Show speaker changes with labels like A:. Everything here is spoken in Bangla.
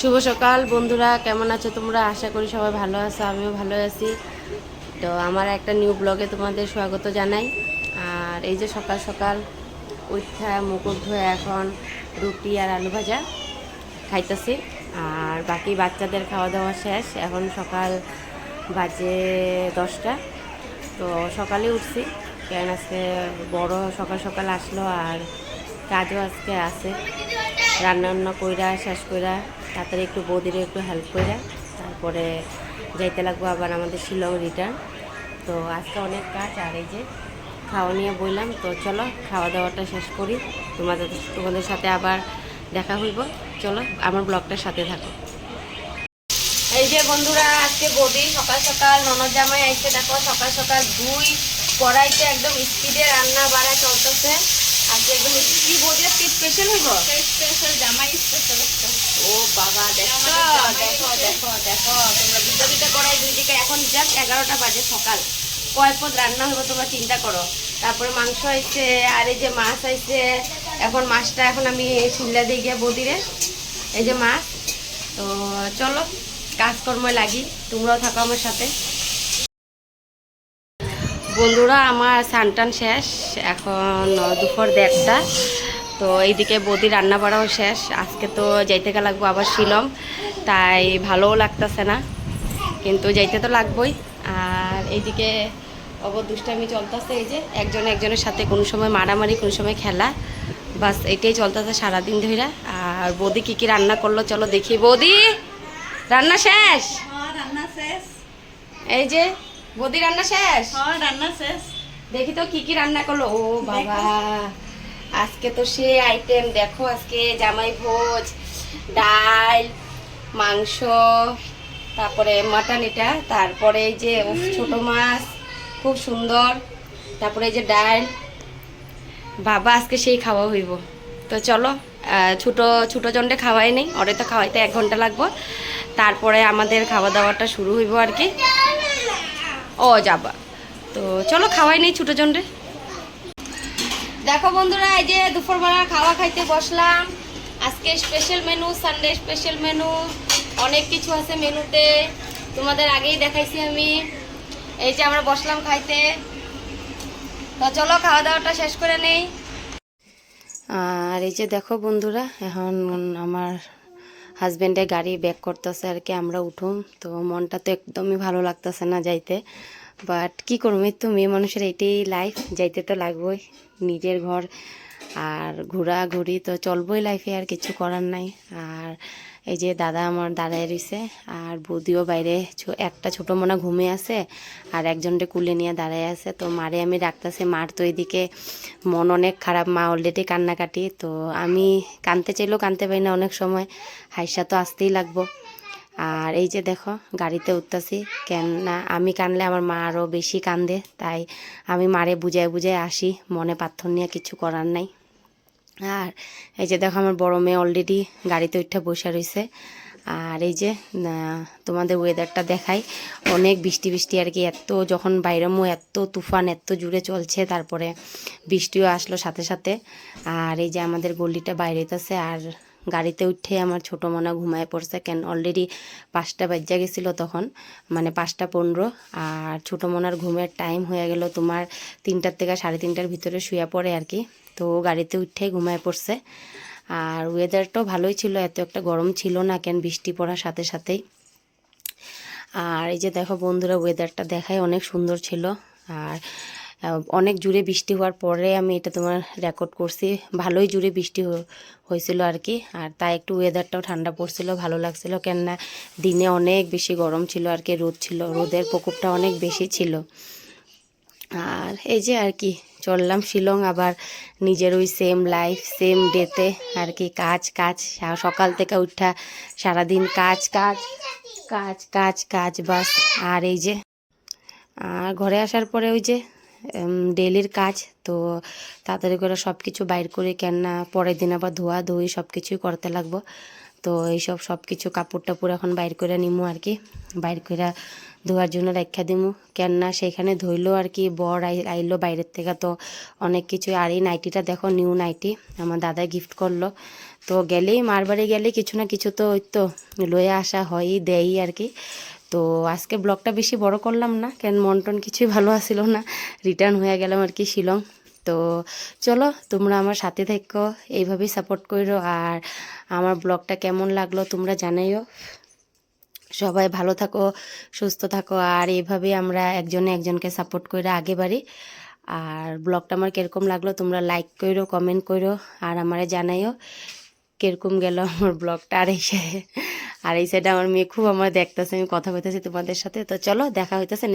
A: শুভ সকাল বন্ধুরা, কেমন আছো তোমরা? আশা করি সবাই ভালো আছো, আমিও ভালো আছি। তো আমার একটা নিউ ব্লগে তোমাদের স্বাগত জানাই। আর এই যে সকাল সকাল উঠা মুকুট ধুয়ে এখন রুটি আর আলু ভাজা খাইতেছি। আর বাকি বাচ্চাদের খাওয়া দাওয়া শেষ, এখন সকাল বাজে দশটা। তো সকালে উঠছি, কেন আজকে বড় সকাল সকাল আসলো আর কাজও আজকে আছে। রান্না বান্না কইরা, শেষ কইরা তাড়াতাড়ি একটু বৌদিরও একটু হেল্প কইরা তারপরে যাইতে লাগবো আবার আমাদের শিলং রিটার্ন তো আজকে অনেক কাজ, আর এই যে খাওয়া নিয়ে বললাম তো চলো, খাওয়া দাওয়াটা শেষ করি। তোমাদের তোমাদের সাথে আবার দেখা হইব। চলো, আমার ব্লগটার সাথে থাকো। এই যে বন্ধুরা, আজকে বৌদি সকাল সকাল ননদ জামাই আইসে দেখো, সকাল সকাল দুই কড়াইতে একদম স্পিডে রান্না বাড়া চলতেছে। আজকে একদম কি বৌদি আজকে স্পেশাল হইব?
B: স্পেশাল জামাই
A: এগারোটা বাজে সকাল। রান্না তোমরা চিন্তা করো। তারপরে মাংস আর এই যে মাছ আইছে এখন মাছটা এখন আমি দিয়ে গিয়ে বদিরে এই যে মাছ। তো চলো লাগি, তোমরাও থাকো আমার সাথে। বন্ধুরা, আমার সানটান শেষ। এখন দুপুর দেড়টা। তো এইদিকে বৌদি রান্না বাড়াও শেষ। আজকে তো যাইতে গেলে লাগবো আবার শিলং তাই ভালোও লাগতেছে না কিন্তু যাইতে তো লাগবোই। আর এইদিকে অবর দুষ্টামি চলতেছে এই যে একজন একজনের সাথে কোনো সময় মারামারি কোনো সময় খেলা বাস এটাই চলতেছে সারাদিন ধরে আর বৌদি কী কী রান্না করল চলো দেখি। বৌদি রান্না শেষ?
B: হ্যাঁ রান্না শেষ।
A: এই যে বৌদি রান্না শেষ?
B: হ্যাঁ রান্না শেষ।
A: দেখি তো কি কি রান্না করল। ও বাবা আজকে তো সে আইটেম দেখো আজকে জামাই ভোজ, ডাল, মাংস, তারপরে মাটন এটা, তারপরে এই যে ছোট মাছ, খুব সুন্দর, তারপরে এই যে ডাল, বাবা আজকে সেই খাওয়া হইব। তো চলো ছোট ছোট জনটে খাওয়াই নেই, ওরে তো খাওয়াইতে এক ঘণ্টা লাগবো। তারপরে আমাদের খাওয়া দাওয়াটা শুরু হইব আর কি। ও যাবা। তো চলো, খাওয়াই নেই ছোটো জনরে। দেখো বন্ধুরা, এই যে দুপুরবেলা খাওয়া খাইতে বসলাম। আজকে special menu Sunday special menu অনেক কিছু আছে মেনুতে তোমাদের আগেই দেখাইছি আমি। এই যে আমরা বসলাম খাইতে। তো চলো খাওয়া দাওয়াটা শেষ করে নেই। আর এই যে দেখো বন্ধুরা, এখন আমার হাজব্যান্ডে গাড়ি ব্যাক করতেছে আর কি, আমরা উঠুম তো মনটা তো একদমই ভালো লাগতেছে না যাইতে। বাট কি করব তো মেয়ে মানুষের এটাই লাইফ যাইতে তো লাগবেই, নিজের ঘর আর ঘোরা ঘুরি তো চলবই লাইফে আর কিছু করার নাই। আর এই যে দাদা আমার দাদাই রয়েছে, আর বৌদিও বাইরে একটা ছোট মনে ঘুমে আছে, আর একজনকে কুলে নিয়ে দাঁড়ায় আছে। তো মারে আমি ডাকতেছি, মার, তো এদিকে মন অনেক খারাপ, মা অলরেডি কান্নাকাটি। তো আমি কানতে চাইলেও কানতে পারি না, অনেক সময় হাইসা তো আসতেই লাগবো। আর এই যে দেখো, গাড়িতে উঠতেছি, কেন না, আমি কানলে আমার মা আরও বেশি কান্দে, তাই আমি মারে বুঝায় বুঝায় আসি, মনে পাথর নিয়ে কিছু করার নাই। আর এই যে দেখো, আমার বড় মেয়ে অলরেডি গাড়িতে উঠে বসে রয়েছে আর এই যে তোমাদের ওয়েদারটা দেখাই, অনেক বৃষ্টি বৃষ্টি আর কি, এত যখন বাইরেমো এত তুফান, এত জুড়ে চলছে, তারপরে বৃষ্টিও আসলো সাথে সাথে। আর এই যে আমাদের গলিটা বাইরেতেছে আর গাড়িতে উঠে আমার ছোটো মনা ঘুমায় পড়ছে, কেন অলরেডি পাঁচটা বাজ্যা গেছিল তখন মানে পাঁচটা পনেরো, আর ছোটো মনার ঘুমের টাইম হয়ে গেল তোমার তিনটার থেকে সাড়ে তিনটার ভিতরে শুয়ে পড়ে আর কি। তো গাড়িতে উঠে ঘুমায় পড়ছে, আর ওয়েদারটাও ভালোই ছিল, এত একটা গরম ছিল না, কেন বৃষ্টি পড়ার সাথে সাথেই। আর এই যে দেখো বন্ধুরা ওয়েদারটা দেখায় অনেক সুন্দর ছিল, আর অনেক জুড়ে বৃষ্টি হওয়ার পরে আমি এটা তোমার রেকর্ড করছি। ভালোই জুড়ে বৃষ্টি হয়েছিল আর কি। আর তাই একটু ওয়েদারটাও ঠান্ডা পড়ছিল, ভালো লাগছিল। কেননা দিনে অনেক বেশি গরম ছিল আর কি, রোদ ছিল। রোদের প্রকোপটা অনেক বেশি ছিল। আর এই যে আর কি, চললাম শিলং আবার নিজের ওই সেম লাইফ সেম ডেতে আর কি কাজ কাজ। সকাল থেকে উঠা সারাদিন কাজ কাজ কাজ কাজ কাজ, বাস। আর এই যে, আর ঘরে আসার পরে ওই যে ডেলির কাজ। তো তাড়াতাড়ি করে সব কিছু বাইর করে, কেননা পরের দিন আবার ধোয়া ধুই সব কিছুই করতে লাগবো। তো এইসব সব কিছু কাপড় টাপড় এখন বাইর করে নিমু আর কি। বাইর করে ধোয়ার জন্য রেখা দিমু। কেননা সেখানে ধইলো আর কি, বর আই- আইলো বাইরের থেকে। তো অনেক কিছু, আর এই নাইটিটা দেখো, নিউ নাইটি, আমার দাদাই গিফট করল। তো গেলেই, মার বাড়ি গেলে কিছু না কিছু তো ওই তো লয়ে আসা হয়ই, দেয়ই আর কি। তো আজকে ব্লগটা বেশি বড় করলাম না, কেন মন টন কিছুই ভালো আসিল না। রিটার্ন হয়ে গেলাম আর কি শিলং। তো চলো, তোমরা আমার সাথে থেকো, এইভাবেই সাপোর্ট করো আর আমার ব্লগটা কেমন লাগল তোমরা জানাইও। সবাই ভালো থাকো, সুস্থ থাকো আর এইভাবে আমরা একজনে একজনকে সাপোর্ট করে আগে বাড়ি। আর ব্লগটা আমার কীরকম লাগল তোমরা লাইক করো কমেন্ট করো আর আমারে জানাইও কীরকম গেল আমার ব্লগটা আর সাইডে আর এই সাইডে আমার মেয়ে খুব আমার দেখতেছে, আমি কথা বলতেছি তোমাদের সাথে। তো চলো, দেখা হইতেছে